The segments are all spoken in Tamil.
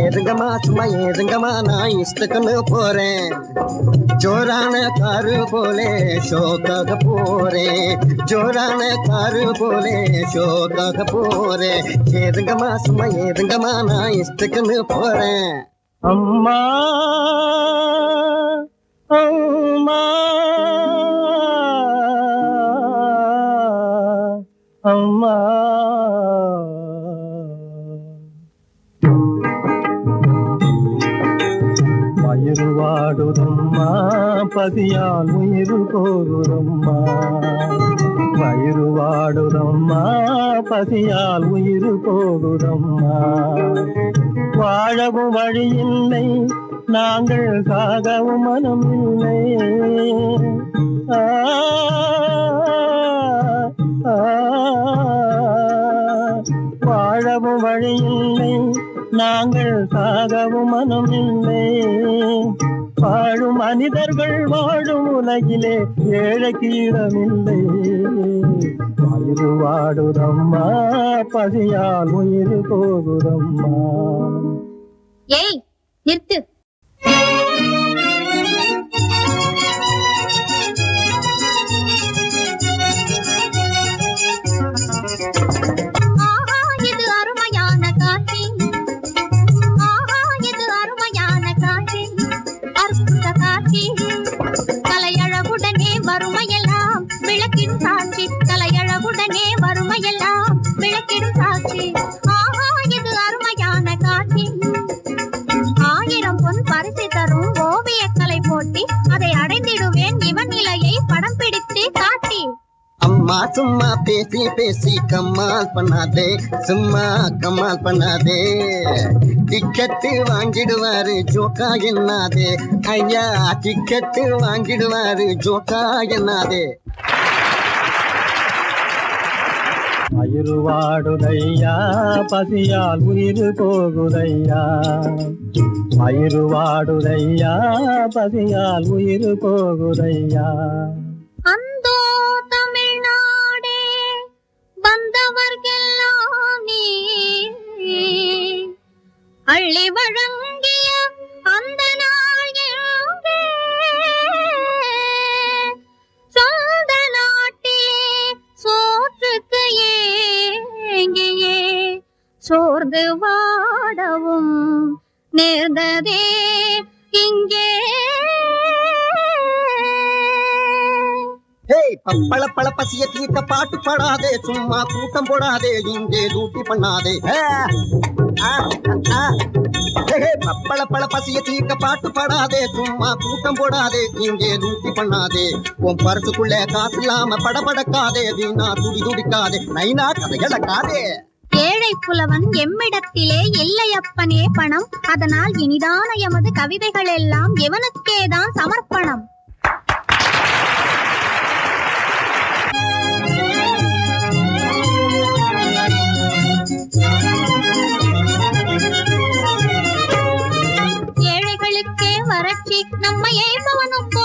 ஏறுங்கம்மா சும்மா ஏறுங்கம்மா நான் இஷ்டக்குன்னு போறேன் ஜோரான காரு போலே ஷோக்காக போறேன் ஜோரான காரு போலே ஷோக்காக போறேன் ஏறுங்கம்மா சும்மா ஏறுங்கம்மா நான் இஷ்டக்குன்னு போறேன் அம்மா அம்மா வயிறு வாடுதம்மா பதியால் உயிர் போகுதம்மா. வயிறு வாடுதம்மா பசியால் உயிர் போகுதம்மா. வாழவும் வழி இல்லை நாங்கள் சாகவும் மனம் இல்லை ஆ, நாங்கள் சாகவும் மனம் இல்லை வாழும் மனிதர்கள் வாழும் உலகிலே ஏழைக்கு இடமில்லை. வயிறு வாடுதம்மா பசியால் உயிர் போகுதம்மா. ஏய் நிறுத்து. சாட்சி ஆஹா இது அருமையான காட்சி. ஆயிரம் பொன் பரிசு தரும் ஓவியக்கலை போட்டி. அதை அடைந்திடுவேன் இவன் நிலையை படம் பிடித்து காட்டி. அம்மா சும்மா பேசி பேசி கம்மால் பண்ணாதே. சும்மா கம்மால் பண்ணாதே. டிக்கெட்டு வாங்கிடுவாரு ஜோக்கா என்னாதே. ஐயா டிக்கெட்டு வாங்கிடுவாரு ஜோக்கா என்னாதே. மயிருவாடுதையா பசியால் உயிர் போகுதையா? மயிருவாடுதையா பசியால் உயிர் போகுதையா? அந்தோ தமிழ்நாடே வந்தவர்கெல்லாம் அள்ளி வழங்க சோர்ந்து வாடவும் நேர்ந்ததே இங்கே. பப்பள பழ பசிய தீர்க்க பாட்டு பாடாதே சும்மா கூட்டம் போடாதே இங்கே லூட்டி பண்ணாதே. பப்பள பழ பசிய தீர்க்க பாட்டு பாடாதே சும்மா கூட்டம் போடாதே இங்கே லூட்டி பண்ணாதே. உன் பரிசுக்குள்ள காசு இல்லாம படபடக்காதே வீணா துடி துடிக்காதே. நைனா கதை இழக்காதே ஏழை புலவன் எம்மிடத்திலே இல்லையப்பனே பணம். அதனால் இனிதான எமது கவிதைகள் எல்லாம் எவனுக்கேதான் சமர்ப்பணம். ஏழைகளுக்கே வறட்சி நம்ம ஏய்பவனுக்கோ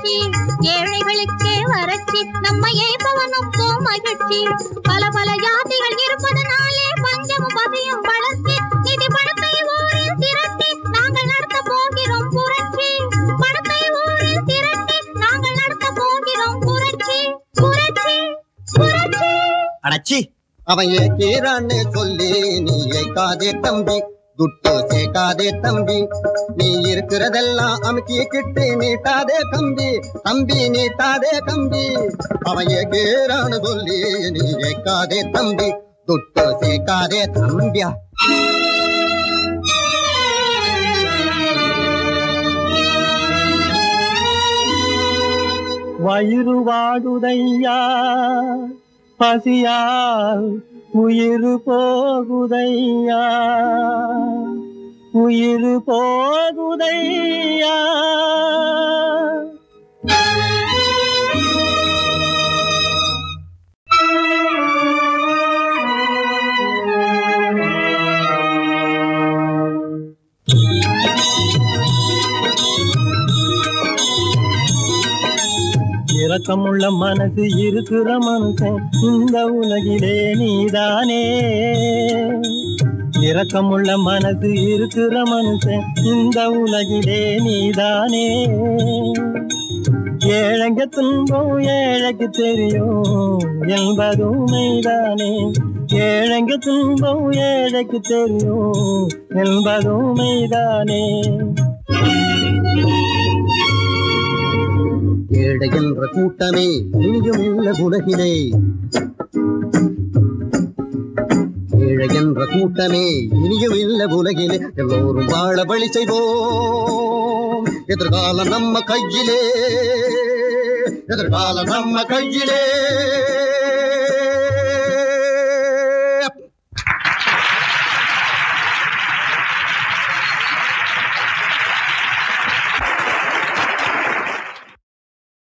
மகிழ்ச்சி. ஏழைகளுக்கே வறட்சி நம்ம ஏய்பவனுக்கோ மகிழ்ச்சி. பல பல ஜாதிகள் இருப்பதனாலே பஞ்சமும் பசியும் வளர்ச்சி. நிதி பணத்தை ஊரில் திரட்டி நாங்கள் நடத்த போகிறோம் புரட்சி. பணத்தை ஊரில் திரட்டி நாங்கள் நடத்த போகிறோம் புரட்சி. புரட்சி. புரட்சி. அடச்சி. அவன் ஏற்கிறான்னு சொல்லி நீ ஏக்காதே தம்பி. துட்டு சேர்க்காதே தம்பி. நீ இருக்கிறதெல்லாம் அமுக்கிக்கிட்டு நீட்டாதே கம்பி. தம்பி நீட்டாதே கம்பி. அவன் ஏற்கிறான்னு சொல்லி நீ ஏக்காதே தம்பி. துட்டு சேர்க்காதே தம்பியா. வயிறு வாடுதையா பசியால் உயிர் போகுதையா? உயிர் போகுதையா? இரக்கமுள்ள மனது இருக்கிற மனுஷன் இந்த உலகிலே நீதானே. இரக்கமுள்ள மனது இருக்கிற மனுஷன் இந்த உலகிலே நீதானே. ஏழைங்க துன்பம் ஏழைக்கு தெரியும் என்பதும் மெய்தானே. ஏழைங்க துன்பம் ஏழைக்கு தெரியும் என்பதும் மெய்தானே. ஏழை என்ற கூட்டமே இனியும் இல்ல உலகிலே. ஏழை என்ற கூட்டமே இனியும் இல்ல உலகிலே. எல்லோரும் வாழ வழி செய்வோம். எதிர்காலம் நம்ம கையிலே. எதிர்காலம் நம்ம கையிலே.